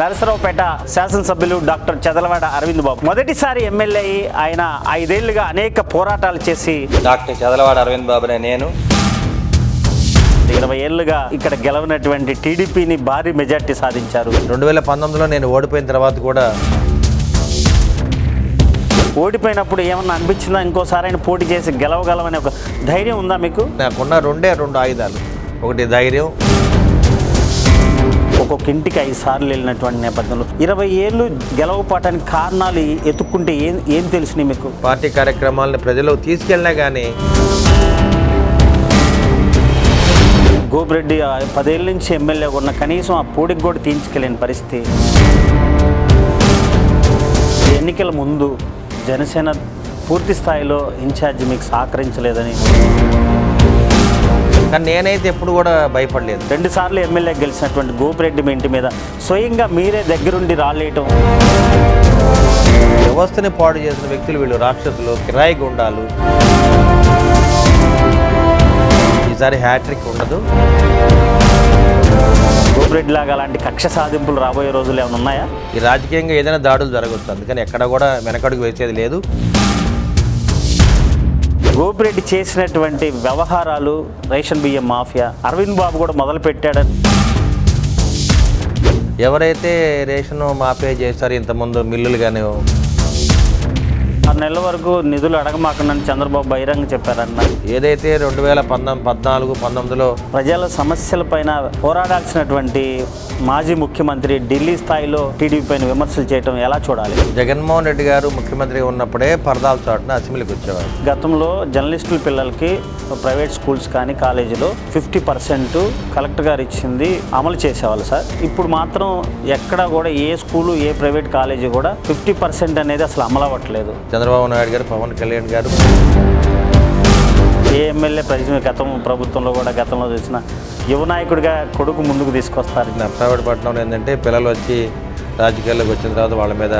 నరసరావుపేట శాసనసభ్యులు డాక్టర్ చదలవాడ అరవింద్ బాబు. మొదటిసారి ఎమ్మెల్యే ఆయన ఐదేళ్ళుగా అనేక పోరాటాలు చేసి డాక్టర్ చదలవాడ అరవింద్ బాబునే నేను. ఇరవై ఏళ్ళుగా ఇక్కడ గెలవనటువంటి టీడీపీని భారీ మెజార్టీ సాధించారు. రెండు వేల పంతొమ్మిదిలో నేను ఓడిపోయిన తర్వాత కూడా ఓడిపోయినప్పుడు ఏమన్నా అనిపించిందా? ఇంకోసారి ఆయన పోటీ చేసి గెలవగలమనే ఒక ధైర్యం ఉందా మీకు? నాకున్న రెండే రెండు ఆయుధాలు. ఒకటి ధైర్యం ఒక్కొక్క ఇంటికి ఐదు సార్లు వెళ్ళినటువంటి నేపథ్యంలో ఇరవై ఏళ్ళు గెలవపాటానికి కారణాలు ఎత్తుక్కుంటే ఏం ఏం తెలిసినాయి మీకు? పార్టీ కార్యక్రమాలను ప్రజలకు తీసుకెళ్ళినా కానీ గోపిరెడ్డి పదేళ్ళ నుంచి ఎమ్మెల్యే ఉన్న కనీసం ఆ పూడికి కూడా తీయించుకెళ్ళిన పరిస్థితి. ఎన్నికల ముందు జనసేన పూర్తి స్థాయిలో ఇన్ఛార్జ్ మీకు సహకరించలేదని కానీ నేనైతే ఎప్పుడు కూడా భయపడలేదు. రెండు సార్లు ఎమ్మెల్యే గెలిచినటువంటి గోపిరెడ్డి మీ ఇంటి మీద స్వయంగా మీరే దగ్గరుండి రాలేయటం. వ్యవస్థని పాడు చేసిన వ్యక్తులు వీళ్ళు రాక్షసులు కిరాయి గుండాలు. ఈసారి హ్యాట్రిక్ ఉండదు. గోపిరెడ్డి లాగా అలాంటి కక్ష సాధింపులు రాబోయే రోజులు ఏమైనా ఉన్నాయా? ఈ రాజకీయంగా ఏదైనా దాడులు జరగవచ్చు అందుకని ఎక్కడ కూడా వెనకడుగు వేసేది లేదు. గోపిరెడ్డి చేసినటువంటి వ్యవహారాలు రేషన్ బియ్యం మాఫియా అరవింద్ బాబు కూడా మొదలు పెట్టాడని ఎవరైతే రేషన్ మాఫియా చేశారో ఇంతకుముందు మిల్లులు కానీ ఆరు నెలల వరకు నిధులు అడగమాకండి చంద్రబాబు బహిరంగ చెప్పారన్న. ఏదైతే రెండు వేల పంతొమ్మిది పద్నాలుగు పంతొమ్మిదిలో ప్రజల సమస్యలపైన పోరాడాల్సినటువంటి మాజీ ముఖ్యమంత్రి ఢిల్లీ స్థాయిలో టీడీపీ పైన విమర్శలు చేయటం ఎలా చూడాలి? జగన్మోహన్ రెడ్డి గారు ముఖ్యమంత్రి ఉన్నప్పుడే పరదాల చాటున అసెంబ్లీకి వచ్చేవారు. గతంలో జర్నలిస్టుల పిల్లలకి ప్రైవేట్ స్కూల్స్ కానీ కాలేజీలో ఫిఫ్టీ పర్సెంట్ కలెక్టర్ గారు ఇచ్చింది అమలు చేసేవాళ్ళు సార్. ఇప్పుడు మాత్రం ఎక్కడ కూడా ఏ స్కూలు ఏ ప్రైవేట్ కాలేజీ కూడా ఫిఫ్టీ పర్సెంట్ అనేది అసలు అమలు అవ్వట్లేదు చంద్రబాబు నాయుడు గారు పవన్ కళ్యాణ్ గారు. ఏ ఎమ్మెల్యే ప్రజలు గతం ప్రభుత్వంలో కూడా గతంలో చూసిన యువ నాయకుడిగా కొడుకు ముందుకు తీసుకొస్తారు. నర్సాపేట పట్టణంలో ఏంటంటే పిల్లలు వచ్చి రాజకీయాల్లోకి వచ్చిన తర్వాత వాళ్ళ మీద